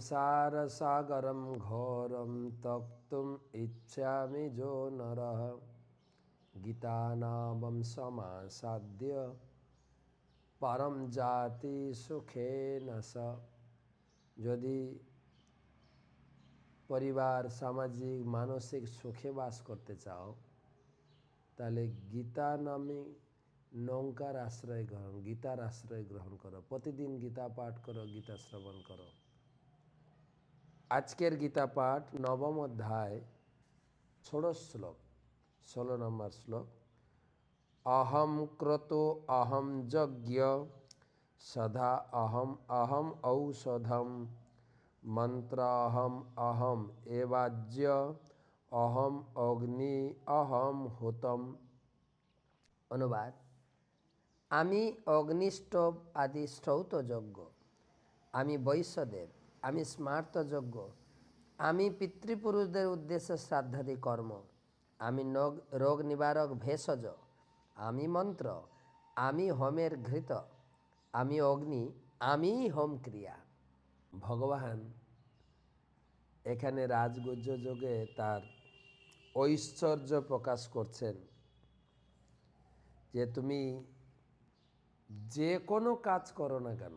संसारसागरं घोरं तक्तुम् इच्छामि जो नरः গীতানামম সমাসাদ্য পরম জাতি সুখে নস যদি পরিবার সামাজিক মানসিক সুখে বাস করতে চাও তাহলে গীতা নামে নৌকার আশ্রয় গ্রহণ গীতার আশ্রয় গ্রহণ করো প্রতিদিন গীতা পাঠ করো গীতা শ্রবণ করো আজকের গীতা পাঠ নবম অধ্যায়, ষোড়শ শ্লোক, ষোলো নম্বর শ্লোক। অহম ক্রতো অহম যজ্ঞ, সদা অহম অহম ঔষধম। মন্ত্র অহম অহম এবাজ্য, অহম অগ্নি অহম হুতম। অনুবাদ, আমি অগ্নিষ্টভ আদি শ্রৌতযজ্ঞ আমি বৈশ্যদেব। আমি স্মার্তযজ্ঞ আমি পিতৃপুরুষদের উদ্দেশ্যে শ্রাদ্ধাদি কর্ম। আমি নগ রোগ নিবারক ভেষজ। আমি মন্ত্র। আমি হোমের ঘৃত। আমি অগ্নি। আমি হোম ক্রিয়া। ভগবান, এখানে রাজগুজ্জ যোগে তার ঐশ্বর্য প্রকাশ করছেন যে তুমি যে কোনো কাজ করো না কেন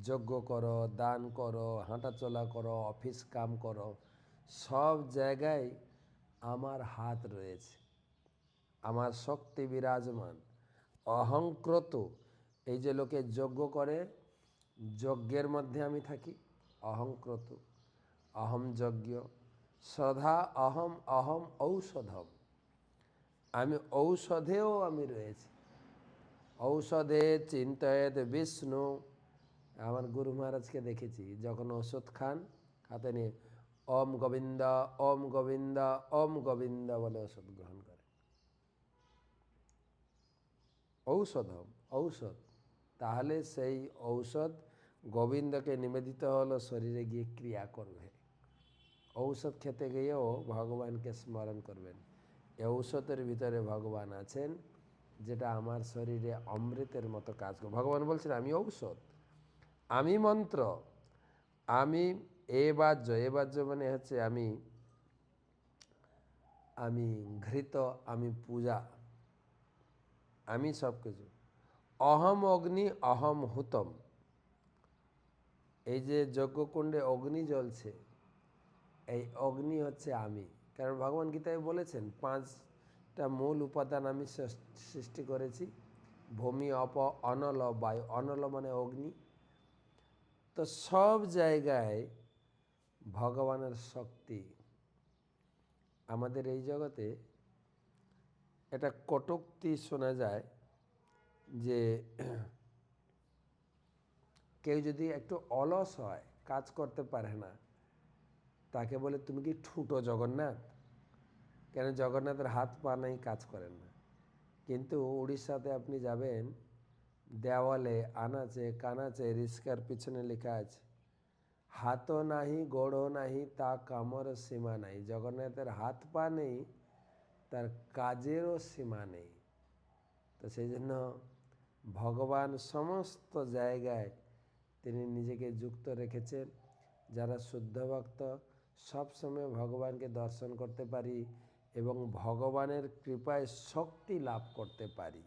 যজ্ঞ করো, দান করো, হাঁটাচলা করো, অফিস কাম করো, সব জায়গায় আমার হাত রয়েছে। আমার শক্তি বিরাজমান। অহংক্রত এই যে লোকে যজ্ঞ করে, যজ্ঞের মধ্যে আমি থাকি, অহংক্রত, অহম যজ্ঞ, সদা অহম অহম ঔষধম। আমি ঔষধেও আমি রয়েছি। ঔষধে চিন্তয়েদ বিষ্ণু আমার গুরু মহারাজকে দেখেছি, যখন ওষুধ খান, হাতে নিয়ে, ওম গোবিন্দ ওম গোবিন্দ ওম গোবিন্দ বলে ওষুধ গ্রহণ করে। ঔষধম ঔষধ। তাহলে সেই ঔষধ গোবিন্দকে নিবেদিত হলো, শরীরে গিয়ে ক্রিয়া করবে। ঔষধ খেতে গিয়েও ভগবানকে স্মরণ করবেন। এই ঔষধের ভিতরে ভগবান আছেন, যেটা আমার শরীরে অমৃতের মতো কাজ করে। ভগবান বলছেন, আমি ঔষধ। আমি মন্ত্র, আমি এ বাহ্য এ বাহ্য মানে হচ্ছে আমি আমি ঘৃত, আমি পূজা, আমি সব কিছু অহম অগ্নি, অহম হুতম। এই যে যজ্ঞকুণ্ডে অগ্নি জ্বলছে, এই অগ্নি হচ্ছে আমি। কারণ ভগবান গীতায় বলেছেন, পাঁচটা মূল উপাদান আমি সৃষ্টি করেছি, ভূমি, অপ, অনল, বায়ু। অনল মানে অগ্নি তো সব জায়গায় ভগবানের শক্তি আমাদের এই জগতে এটা কটুক্তি শোনা যায় যে কেউ যদি একটু অলস হয়, কাজ করতে পারে না, তাকে বলে, তুমি কি ঠুটো জগন্নাথ? কেন জগন্নাথের হাত পা নাই, কাজ করেন না। কিন্তু উড়িষ্যাতে আপনি যাবেন দেওয়ালে, আনাচে, কানাচে, রিস্কার পিছনে লেখা আছে হাত নাহি গোড় নাহি, তা কামর সীমা নাই। জগন্নাথের হাত পা নেই, তার কাজেরও সীমা নেই। তো সেই জন্য ভগবান সমস্ত জায়গায় তিনি নিজেকে যুক্ত রেখেছেন। যারা শুদ্ধ ভক্ত, সবসময় ভগবানকে দর্শন করতে পারি এবং ভগবানের কৃপায় শক্তি লাভ করতে পারি।